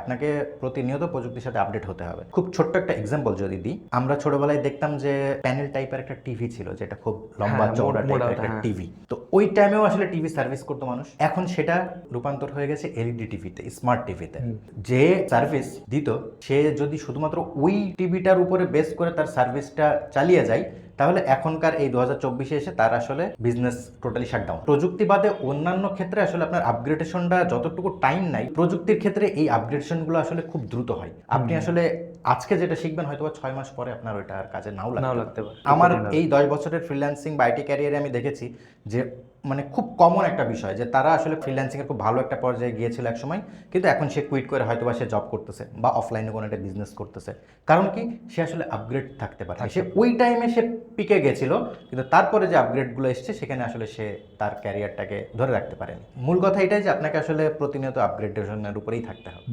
আপনাকে প্রতিনিয়ত প্রযুক্তির সাথে আপডেট হতে হবে। খুব ছোট্ট একটা এক্সাম্পল যদি দিই আমরা ছোটবেলায় দেখতাম যে প্যানেল টাইপের একটা টিভি ছিল যেটা খুব লম্বা চওড়া টাইপের একটা। টিভি তো ওই টাইমেও আসলে টিভি সার্ভিস করতো মানুষ। এখন সেটা রূপান্তর হয়ে গেছে এলইডি টিভিতে স্মার্ট টিভিতে যে সার্ভিস দিত সে যদি শুধুমাত্র ওই টিভিটার উপরে বেস করে তার সার্ভিসটা চালিয়ে যায় তাহলে এখনকার এই দু হাজার চব্বিশে এসে তার আসলে বিজনেস টোটালি শাটডাউন প্রযুক্তি বাদে অন্যান্য ক্ষেত্রে আসলে আপনার আপগ্রেডেশনটা যতটুকু টাইম নাই প্রযুক্তির ক্ষেত্রে এই আপগ্রেডেশনগুলো আসলে খুব দ্রুত হয়। আপনি আসলে আজকে যেটা শিখবেন হয়তো ছয় মাস পরে আপনার ওইটা আর কাজে নাও লাগতে পারে। আমার এই দশ বছরের ফ্রিল্যান্সিং বা আইটি ক্যারিয়ারে আমি দেখেছি যে মানে খুব কমন একটা বিষয় যে তারা আসলে ফ্রিল্যান্সিং এর খুব ভালো একটা পর্যায়ে গিয়েছিল এক সময় কিন্তু এখন সে কুইট করে হয়তো বা সে জব করতেছে বা অফলাইনে কোনো একটা বিজনেস করতেছে। কারণ কি? সে আসলে আপগ্রেড থাকতে পারে সে ওই টাইমে সে পিকে গেছিল কিন্তু তারপরে যে আপগ্রেডগুলো এসছে সেখানে আসলে সে তার ক্যারিয়ারটাকে ধরে রাখতে পারেনি। মূল কথা এটাই যে আপনাকে আসলে প্রতিনিয়ত আপগ্রেডেশনের উপরেই থাকতে হবে।